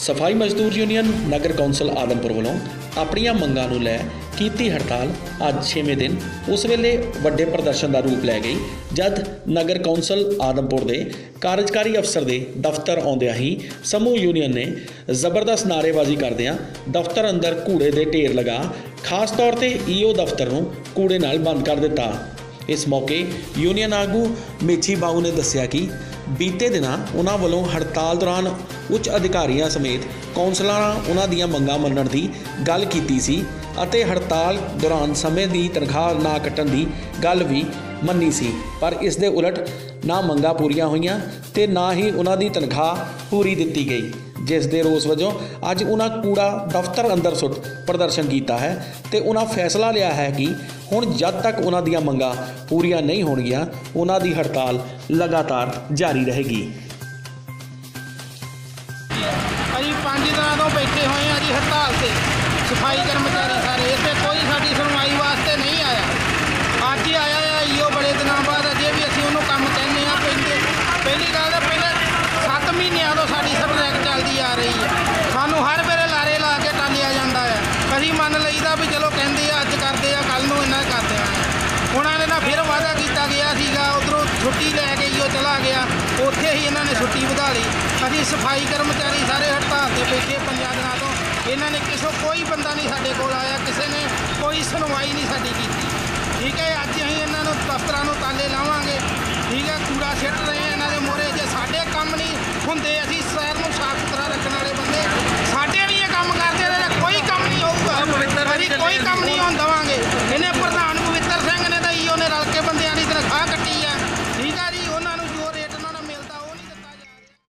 ਸਫ਼ਾਈ ਮਜ਼ਦੂਰ ਯੂਨੀਅਨ ਨਗਰ ਕੌਂਸਲ ਆਦਮਪੁਰ ਵੱਲੋਂ ਆਪਣੀਆਂ ਮੰਗਾਂ ਨੂੰ ਲੈ ਕੀਤੀ ਹੜਤਾਲ ਅੱਜ 6ਵੇਂ ਦਿਨ। ਉਸ ਵੇਲੇ ਵੱਡੇ ਪ੍ਰਦਰਸ਼ਨ ਦਾ ਰੂਪ ਲੈ ਗਈ। ਜਦ ਨਗਰ ਕੌਂਸਲ ਆਦਮਪੁਰ ਦੇ ਕਾਰਜਕਾਰੀ ਅਫਸਰ ਦੇ ਦਫ਼ਤਰ ਆਉਂਦਿਆਂ ਹੀ ਸਮੂਹ ਯੂਨੀਅਨ ਨੇ ਜ਼ਬਰਦਸਤ ਨਾਅਰੇਬਾਜ਼ੀ ਕਰਦਿਆਂ ਦਫ਼ਤਰ ਅੰਦਰ ਕੂੜੇ ਦੇ ਢੇਰ ਲਗਾ ਖਾਸ ਤੌਰ ਤੇ ਈਓ ਦਫ਼ਤਰ ਨੂੰ ਕੂੜੇ ਨਾਲ ਬੰਦ ਕਰ ਦਿੱਤਾ। ਇਸ ਮੌਕੇ ਯੂਨੀਅਨ ਆਗੂ ਮੇਚੀ ਬਾਊ ਨੇ ਦੱਸਿਆ ਕਿ ਬੀਤੇ ਦਿਨਾਂ ਉਹਨਾਂ ਵੱਲੋਂ ਹੜਤਾਲ ਦੌਰਾਨ ਉੱਚ ਅਧਿਕਾਰੀਆਂ ਸਮੇਤ ਕੌਂਸਲਰਾਂ ਉਹਨਾਂ ਦੀਆਂ ਮੰਗਾਂ ਮੰਨਣ ਦੀ ਗੱਲ ਕੀਤੀ ਸੀ ਅਤੇ ਹੜਤਾਲ ਦੌਰਾਨ ਸਮੇਂ ਦੀ ਤਨਖਾਹ ਨਾ ਕੱਟਣ ਦੀ ਗੱਲ ਵੀ ਮੰਨੀ ਸੀ। ਪਰ ਇਸ ਦੇ ਉਲਟ ਨਾ ਮੰਗਾਂ ਪੂਰੀਆਂ ਹੋਈਆਂ ਤੇ ਨਾ ਹੀ ਉਹਨਾਂ ਦੀ ਤਨਖਾਹ ਪੂਰੀ ਦਿੱਤੀ ਗਈ, ਜਿਸ ਦੇ ਰੋਸ ਵਜੋਂ ਅੱਜ ਉਹਨਾਂ ਕੂੜਾ ਦਫ਼ਤਰ ਅੰਦਰ ਸੁੱਟ ਪ੍ਰਦਰਸ਼ਨ ਕੀਤਾ ਹੈ ਤੇ ਉਹਨਾਂ ਫੈਸਲਾ ਲਿਆ ਹੈ ਕਿ ਹੁਣ ਜਦ ਤੱਕ ਉਹਨਾਂ ਦੀਆਂ ਮੰਗਾਂ ਪੂਰੀਆਂ ਨਹੀਂ ਹੋਣਗੀਆਂ, ਉਹਨਾਂ ਦੀ ਹੜਤਾਲ ਲਗਾਤਾਰ ਜਾਰੀ ਰਹੇਗੀ। ਅਸੀਂ ਪੰਜ ਦਿਨਾਂ ਤੋਂ ਬੈਠੇ ਹੋਏ ਹਾਂ ਜੀ ਹੜਤਾਲ ਤੇ ਸਫ਼ਾਈ ਕਰਮਚਾਰੀ ਸਾਰੇ ਇੱਥੇ ਕੋਈ ਸਾਡੀ ਸੁਣਵਾਈ ਵਾਸਤੇ ਨਹੀਂ ਆਇਆ ਅੱਜ ਹੀ ਆਇਆ ਆ ਈਓ ਬੜੇ ਦਿਨਾਂ ਬਾਅਦ ਅਜੇ ਵੀ ਅਸੀਂ ਉਹਨੂੰ ਕੰਮ ਕਹਿੰਦੇ ਆ ਪੈਂਦੇ ਪਹਿਲੀ ਗੱਲ ਤਾਂ ਪਹਿਲੇ 7 ਮਹੀਨਿਆਂ ਤੋਂ ਸਾਡੀ ਸਟ੍ਰਾਈਕ ਚੱਲਦੀ ਆ ਰਹੀ ਹੈ ਸਾਨੂੰ ਹਰ ਵੇਲੇ ਲਾਰੇ ਲਾ ਕੇ ਟਾਲਿਆ ਜਾਂਦਾ ਆ ਅਸੀਂ ਮੰਨ ਲਈਦਾ ਵੀ ਚਲੋ ਕਹਿੰਦੇ ਆ, ਅੱਜ ਕਰਦੇ ਆ ਕੱਲ ਨੂੰ ਇਹਨਾਂ ਕਰਦੇ ਆ। ਉਹਨਾਂ ਨੇ ਨਾ ਫਿਰ ਵਾਅਦਾ ਕੀਤਾ ਗਿਆ ਸੀਗਾ, ਉਧਰੋਂ ਛੁੱਟੀ ਲੈ ਕੇ ਈਓ ਚਲਾ ਗਿਆ। ਉੱਥੇ ਹੀ ਇਹਨਾਂ ਨੇ ਛੁੱਟੀ ਵਧਾ ਲਈ। ਅਸੀਂ ਸਫ਼ਾਈ ਕਰਮਚਾਰੀ ਸਾਰੇ ਹੜਤਾਲ ਤੇ ਬੈਠੇ ਪੰਜਾਂ ਦਿਨਾਂ ਤੋਂ। ਇਹਨਾਂ ਨੇ ਕਿਸੇ ਕੋਈ ਬੰਦਾ ਨਹੀਂ ਸਾਡੇ ਕੋਲ ਆਇਆ, ਕਿਸੇ ਨੇ ਕੋਈ ਸੁਣਵਾਈ ਨਹੀਂ ਸਾਡੀ ਕੀਤੀ। ਠੀਕ ਹੈ, ਅੱਜ ਅਸੀਂ ਇਹਨਾਂ ਨੂੰ ਦਫ਼ਤਰਾਂ ਨੂੰ ਤਾਲੇ ਲਾਵਾਂਗੇ। ਠੀਕ ਹੈ, ਕੂੜਾ ਸਿੱਟ ਰਹੇ ਆ ਇਹਨਾਂ ਦੇ ਮੋਰੇ ਜੇ ਸਾਡੇ ਕੰਮ ਨਹੀਂ ਹੁੰਦੇ, ਅਸੀਂ